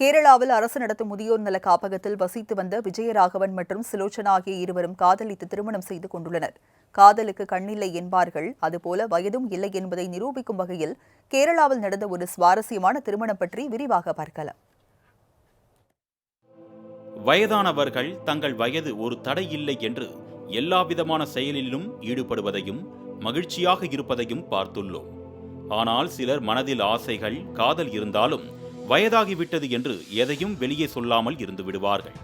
கேரளாவில் அரசு நடத்தும் முதியோர் நல காப்பகத்தில் வசித்து வந்த விஜயராகவன் மற்றும் சுலோச்சனா ஆகிய இருவரும் காதலித்து திருமணம் செய்து கொண்டுள்ளனர். காதலுக்கு கண்ணில்லை என்பார்கள். அதுபோல வயதும் இல்லை என்பதை நிரூபிக்கும் வகையில் கேரளாவில் நடந்த ஒரு சுவாரஸ்யமான திருமணம் பற்றி விரிவாக பார்க்கலாம். வயதானவர்கள் தங்கள் வயது ஒரு தடை இல்லை என்று எல்லாவிதமான செயலிலும் ஈடுபடுவதையும் மகிழ்ச்சியாக இருப்பதையும் பார்த்துள்ளோம். ஆனால் சிலர் மனதில் ஆசைகள் காதல் இருந்தாலும் வயதாகிவிட்டது என்று எதையும் வெளியே சொல்லாமல் இருந்து விடுவார்கள்.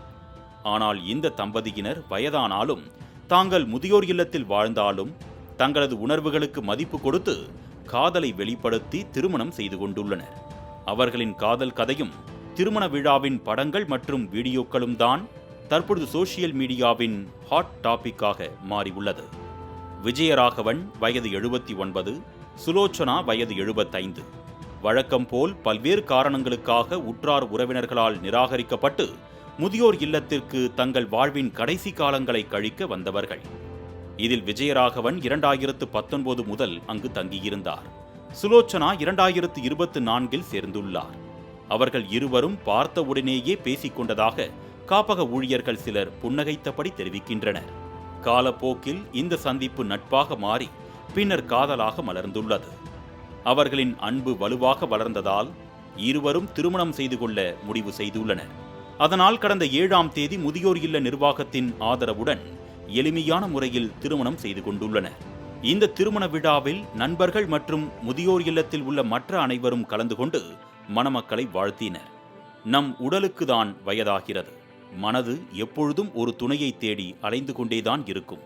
ஆனால் இந்த தம்பதியினர் வயதானாலும் தாங்கள் முதியோர் இல்லத்தில் வாழ்ந்தாலும் தங்களது உணர்வுகளுக்கு மதிப்பு கொடுத்து காதலை வெளிப்படுத்தி திருமணம் செய்து கொண்டுள்ளனர். அவர்களின் காதல் கதையும் திருமண விழாவின் படங்கள் மற்றும் வீடியோக்களும் தான் தற்பொழுது சோசியல் மீடியாவின் ஹாட் டாபிக்காக மாறியுள்ளது. விஜயராகவன் வயது எழுபத்தி ஒன்பது சுலோச்சனா வயது எழுபத்தைந்து. வழக்கம் போல் பல்வேறு காரணங்களுக்காக உற்றார் உறவினர்களால் நிராகரிக்கப்பட்டு முதியோர் இல்லத்திற்கு தங்கள் வாழ்வின் கடைசி காலங்களை கழிக்க வந்தவர்கள். இதில் விஜயராகவன் இரண்டாயிரத்து பத்தொன்பது முதல் அங்கு தங்கியிருந்தார். சுலோச்சனா இரண்டாயிரத்து இருபத்து நான்கில் சேர்ந்துள்ளார். அவர்கள் இருவரும் பார்த்தவுடனேயே பேசிக் கொண்டதாக காப்பக ஊழியர்கள் சிலர் புன்னகைத்தபடி தெரிவிக்கின்றனர். காலப்போக்கில் இந்த சந்திப்பு நட்பாக மாறி பின்னர் காதலாக மலர்ந்துள்ளது. அவர்களின் அன்பு வலுவாக வளர்ந்ததால் இருவரும் திருமணம் செய்து கொள்ள முடிவு செய்துள்ளனர். அதனால் கடந்த ஏழாம் தேதி முதியோர் இல்ல நிர்வாகத்தின் ஆதரவுடன் எளிமையான முறையில் திருமணம் செய்து கொண்டுள்ளனர். இந்த திருமண விழாவில் நண்பர்கள் மற்றும் முதியோர் இல்லத்தில் உள்ள மற்ற அனைவரும் கலந்து கொண்டு மணமக்களை வாழ்த்தினர். நம் உடலுக்கு தான் வயதாகிறது. மனது எப்பொழுதும் ஒரு துணையை தேடி அலைந்து கொண்டேதான் இருக்கும்.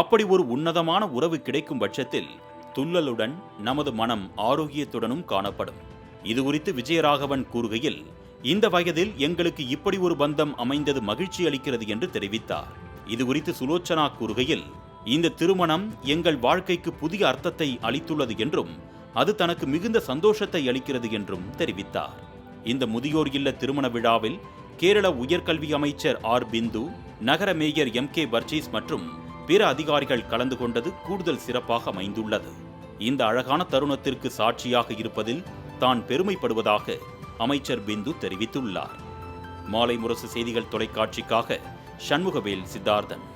அப்படி ஒரு உன்னதமான உறவு கிடைக்கும் பட்சத்தில் துள்ளலுடன் நமது மனம் ஆரோக்கியத்துடனும் காணப்படும். இது குறித்து விஜயராகவன் கூறுகையில் இந்த வயதில் எங்களுக்கு இப்படி ஒரு பந்தம் அமைந்தது மகிழ்ச்சி அளிக்கிறது என்று தெரிவித்தார். இது குறித்து சுலோச்சனா கூறுகையில் இந்த திருமணம் எங்கள் வாழ்க்கைக்கு புதிய அர்த்தத்தை அளித்துள்ளது என்றும் அது தனக்கு மிகுந்த சந்தோஷத்தை அளிக்கிறது என்றும் தெரிவித்தார். இந்த முதியோர் இல்ல திருமண விழாவில் கேரள உயர்கல்வி அமைச்சர் ஆர். பிந்து நகர மேயர் எம். கே. வர்ச்சீஸ் மற்றும் பிற அதிகாரிகள் கலந்து கொண்டது கூடுதல் சிறப்பாக அமைந்துள்ளது. இந்த அழகான தருணத்திற்கு சாட்சியாக இருப்பதில் தான் பெருமைப்படுவதாக அமைச்சர் பிந்து தெரிவித்துள்ளார். மாலை முரசு செய்திகள் தொலைக்காட்சிக்காக சண்முகவேல் சித்தார்த்தன்.